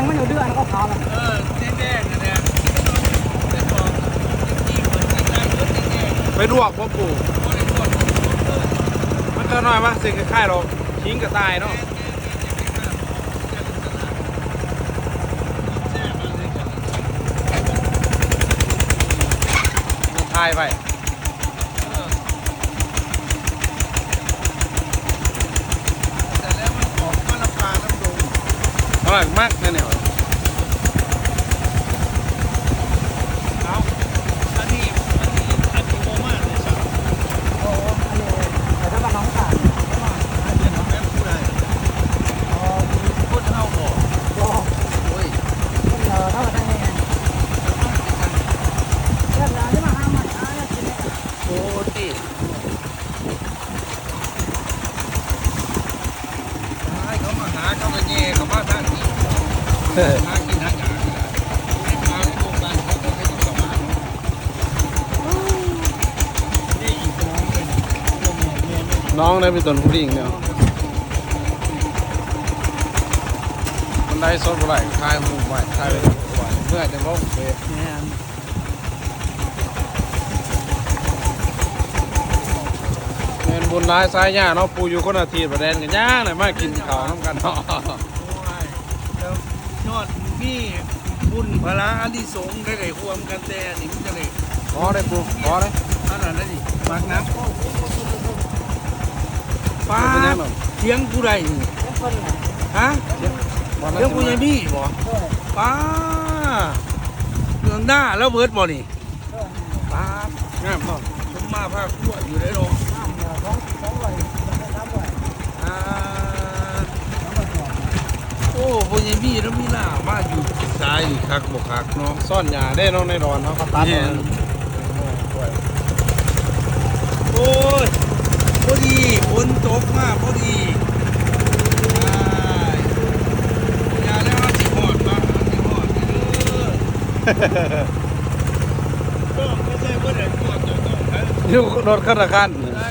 งมันอยู่เดือนก็ขาวแล้วเออแดงๆนะเนี่ยเป็นของที่เหมือนที่ได้เยอะแดงไปลวกพ่อปู่มันก็น้อยมากสิคล้ายๆเราทิ้งกระต่ายเนาะทายไป อ๋อพูดเท่อยมันเออเท่าไหร่ไงเรื่องราวที่มาห้ามมันอ่าเนี่ยเนี่ยโอ้ที่ให้เขามาหาเขามาแย่เขามาทางนี้หากินหาอยากไม่พาในวงการเขาก็ไม่ต้องกลับมา น้องได้ได้เป็นตนผู้หญิงเนี่ยมันได้สดบ่ไหวคายหูไหวคายไปไหวเมื่อจะลงเฟซเนี่ยเงินบุญร้ายซ้ายย่าเนาะปูอยู่คนอาทิตย์ประเด็นกันย่างเลยมากินข้าวน้ำกันเนาะ ยแล้วยอดมีบุญพระอานิสงส์ได้เลยควมกันแต่อันนี่มันจะเลยขอได้ปูขอได้อันนั้นนะนี่มักน้ำป้าเป็นยังหรอเทียงผู้ใดนี่เรื่องคนไหนฮะเทียงผู้ใหญ่พี่บ่เออป้าเรื่องหน้าแล้วเบิดบ่นี่เออป้างามเนาะสมมาภาคขั้วอยู่ได้ลงน้ำเนี่ยสองสองร้อยสองร้อยสามร้อย อ่า สองร้อยสอง โอ้ผู้ใหญ่พี่แล้วมีหน้ามาอยู่สายนี่คักบ่คักเนาะซ่อนหยาได้เน้องในดอนเนาะเขาตัดเนี่ยเอาโอ้ยพอดีฝนตกมาพอดีอ้ายอย่าแล้วเอาสิหอดมาเอาสิหอดไปเด้อต้องไม่ใช่ว่าเด็กหอดต้องต้องให้อยู่รถคันละคันได้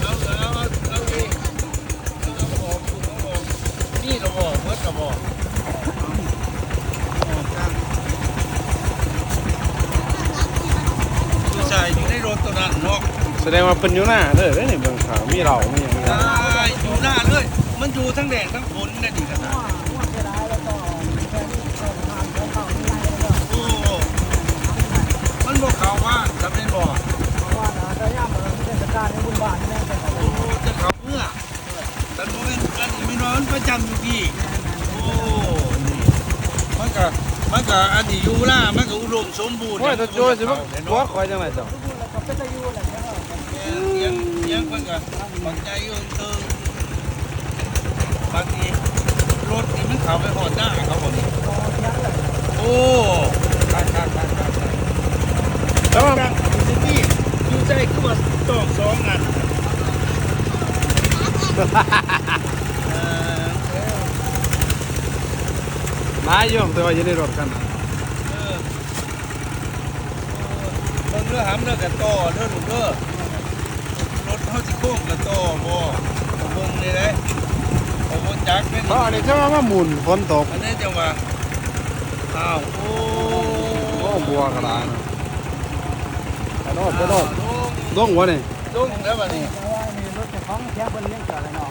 เอาเอาเอาเอาเองเอาเอาบอกคุณเอาบอกนี่เราบอ กเมื่อเราบอกผู้ชายอยู่ในรถตัวนั้นเนาะแสดงว่าเป็นอยู่หน้าเด้อเด้อนี่เบิ่งขาวมีเรามีอย่างนี้ได้อยู่หน้าเลย มันอยู่ทั้งแดดทั้งฝนนั่นดีขนาดว่าว่าเสียดายแล้วก็แค่นี้ก็ทานของเขาไม่ได้แล้วก็โอ้มันบอกเขาว่าจำเป็นบอกว่านะแต่ย่ามมันเทศกาลในบุญบาทนี่เป็นของโอ้จะเขาเมื่อแต่โมเมนต์อันนี้ไม่น้อยมันประจำอยู่พี่ โอ้นี่มันก็มันก็อันนี้อยู่ล่ามันก็อุดมสมบูรณ์โอ้ยถ้าโจ้สิบ่เนาะบ่คอยจังไดเจ้าแล้วก็เป็นอายุอะไรเนี่ยเลี้ยงเลี้ยงมันก็ปัจจัยเอิงเติงบางทีรถนี่มันเข้าไปหอดหน้าเขาบอกนี่พอเที่ยงเลยโอ้ขาดขาดขาดขาดขาดแต่ว่าดังอยู่ที่นี่อยู่ใจคือว่าต้องสองอันเอ่อ หลายอยู่แต่ว่าอยู่ในรถกันเออเบิ่งเรือหำเรือกับต่อเรือหนุ่มเรือรถเขาสิโค้งกับต่อบ่เอาเบิ่งนี่เลยเอาบนจักรนี่เพราะอันนี้จะว่ามาหมุนฝนตกอันนี้จะว่าอ้าวโอ้โอ้บัวกระดานไปโนดไปโนดลงวะนี่ลงแล้วบัดนี้เพราะว่ามีรถเจ้องเที่ยงคนเลี้ยงเกิดอะไรเนาะ